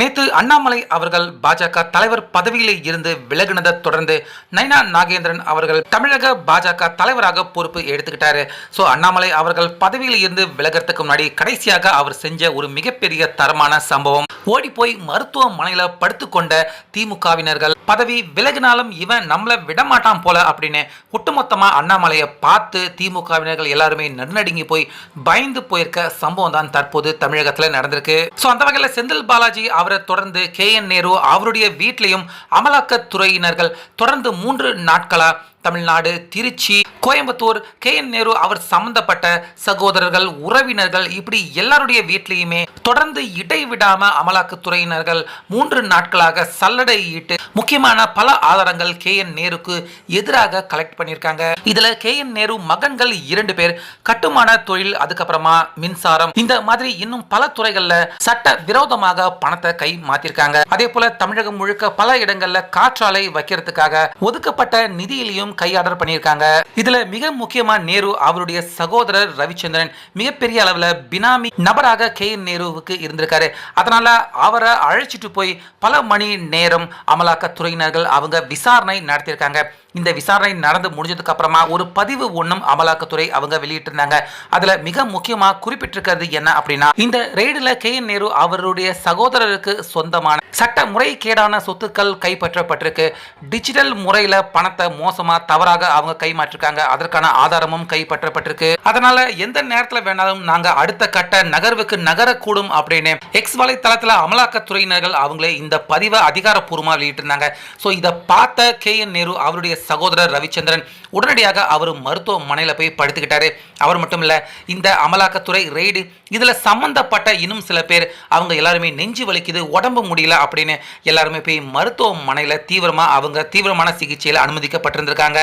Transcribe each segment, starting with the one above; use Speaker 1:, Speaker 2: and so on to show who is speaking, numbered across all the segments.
Speaker 1: நேற்று அண்ணாமலை அவர்கள் பாஜக தலைவர் பதவியில் இருந்து விலகினதை தொடர்ந்து நைனா நாகேந்திரன் அவர்கள் தமிழக பாஜக தலைவராக பொறுப்பு எடுத்துக்கிட்டாரு. ஸோ அண்ணாமலை அவர்கள் பதவியில் இருந்து விலகிறதுக்கு முன்னாடி கடைசியாக அவர் செஞ்ச ஒரு மிகப்பெரிய தரமான சம்பவம். ஓடி போய் மருத்துவமனையில் படுத்துக்கொண்ட திமுகவினர்கள் பதவி விலகினாலும் இவன் நம்மளை விடமாட்டான் போல அப்படின்னு ஒட்டுமொத்தமா அண்ணாமலையை பார்த்து திமுகவினர்கள் எல்லாருமே நடுநடுங்கி போய் பயந்து போயிருக்க சம்பவம் தான் தற்போது தமிழகத்தில் நடந்திருக்கு. ஸோ அந்த வகையில் செந்தில் பாலாஜி அவரை தொடர்ந்து கே என் நேரு அவருடைய வீட்லையும் அமலாக்கத்துறையினர்கள் தொடர்ந்து மூன்று நாட்களாக தமிழ்நாடு திருச்சி கோயம்புத்தூர் கே. என். நேரு அவர் சம்பந்தப்பட்ட சகோதரர்கள் உறவினர்கள் இப்படி எல்லாருடைய வீட்லேயுமே தொடர்ந்து இடைவிடாம அமலாக்கத்துறையினர்கள் மூன்று நாட்களாக சல்லடையிட்டு முக்கியமான பல ஆதாரங்கள் கே. என். நேருக்கு எதிராக கலெக்ட் பண்ணியிருக்காங்க. இதுல கே. என். நேரு மகன்கள் இரண்டு பேர் கட்டுமான தொழில் அதுக்கப்புறமா மின்சாரம். இந்த மாதிரி இன்னும் பல துறைகள்ல சட்ட விரோதமாக பணத்தை கை மாத்திருக்காங்க. அதே போல தமிழகம் முழுக்க பல இடங்கள்ல காற்றாலை வைக்கிறதுக்காக ஒதுக்கப்பட்ட நிதியிலையும் கையாடர் பண்ணியிருக்காங்க. இதுல மிக முக்கியமா நேரு அவருடைய சகோதரர் ரவிச்சந்திரன் மிகப்பெரிய அளவுல பினாமி நபராக கே என் நேருவுக்கு இருந்திருக்காரு. அதனால அவரை அழைச்சிட்டு போய் பல மணி நேரம் அமலாக்கத்துறையினர்கள் அவங்க விசாரணை நடத்தியிருக்காங்க. இந்த விசாரணை நடந்து முடிஞ்சதுக்கு அப்புறமா ஒரு பதிவு ஒன்றும் அமலாக்கத்துறை அவங்க வெளியிட்டிருந்தாங்க. அதுல மிக முக்கியமா குறிப்பிட்டிருக்கிறது என்ன அப்படின்னா இந்த ரெய்டுல கே என் நேரு அவருடைய சகோதரருக்கு சொந்தமான சட்ட முறைகேடான சொத்துக்கள் கைப்பற்றப்பட்டிருக்கு. டிஜிட்டல் முறையில பணத்தை மோசமா தவறாக அவங்க கை மாற்றிருக்காங்க. அதற்கான ஆதாரமும் கைப்பற்றப்பட்டிருக்கு. அதனால எந்த நேரத்துல வேணாலும் நாங்க அடுத்த கட்ட நகர்வுக்கு நகரக்கூடும் அப்படின்னு எக்ஸ் வலைத்தளத்துல அமலாக்கத்துறையினர்கள் அவங்களே இந்த பதிவை அதிகாரப்பூர்வமா வெளியிட்டிருந்தாங்க. ஸோ இதை பார்த்த கே என் நேரு அவருடைய சகோதரர் ரவிச்சந்திரன் உடனடியாக அவர் மருத்துவமனையில் போய் படுத்துக்கிட்டாரு. அவர் மட்டும் இல்லை இந்த அமலாக்கத்துறை ரெய்டு இதில் சம்பந்தப்பட்ட இன்னும் சில பேர் அவங்க எல்லாருமே நெஞ்சு வலிக்குது உடம்பு முடியல அப்படின்னு எல்லாருமே போய் மருத்துவமனையில் தீவிரமாக அவங்க தீவிரமான சிகிச்சையில் அனுமதிக்கப்பட்டிருந்திருக்காங்க.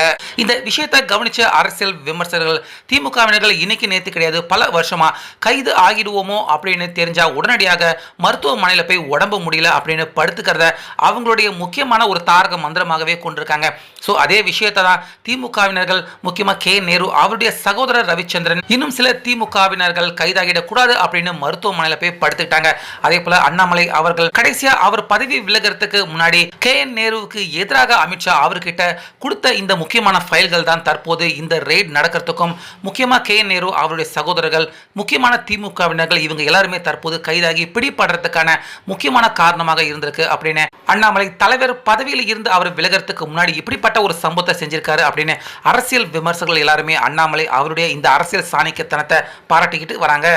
Speaker 1: இந்த விஷயத்தை கவனிச்ச அரசியல் விமர்சகர்கள் திமுகவினர்கள் இன்னைக்கு நேற்று கிடையாது பல வருஷமா கைது ஆகிடுவோமோ அப்படின்னு தெரிஞ்சா உடனடியாக மருத்துவமனையில் போய் உடம்பு முடியல அப்படின்னு படுத்துக்கிறத அவங்களுடைய முக்கியமான ஒரு தாரக மந்திரமாகவே கொண்டிருக்காங்க. ஸோ அதே விஷயத்தை தான் திமுகவினர்கள் முக்கியமாக கே நேரு அவருடைய சகோதரர் ரவிச்சந்திரன் இன்னும் சில திமுகவினர்கள் கைதாகிடக்கூடாது அப்படின்னு மருத்துவமனையில் போய் படுத்துக்கிட்டாங்க. அதே போல அண்ணாமலை அவர்கள் கடைசியா அவர் பதவி விலகிறதுக்கு முன்னாடி கே என் நேருவுக்கு எதிராக அமித்ஷா அவர்கிட்ட கொடுத்த இந்த முக்கியமான ஃபைல்கள் தான் தற்போது இந்த ரெய்ட் நடக்கிறதுக்கும் முக்கியமாக கே. நேரு அவருடைய சகோதரர்கள் முக்கியமான திமுகவினர்கள் இவங்க எல்லாருமே தற்போது கைதாகி பிடிபடுறதுக்கான முக்கியமான காரணமாக இருந்திருக்கு அப்படின்னு அண்ணாமலை தலைவர் பதவியில் இருந்து அவர் விலகிறதுக்கு முன்னாடி இப்படிப்பட்ட ஒரு சம்பவத்தை செஞ்சிருக்காரு அப்படின்னு அரசியல் விமர்சகர்கள் எல்லாருமே அண்ணாமலை அவருடைய இந்த அரசியல் சாணிக்கத்தனத்தை பாராட்டிக்கிட்டு வராங்க.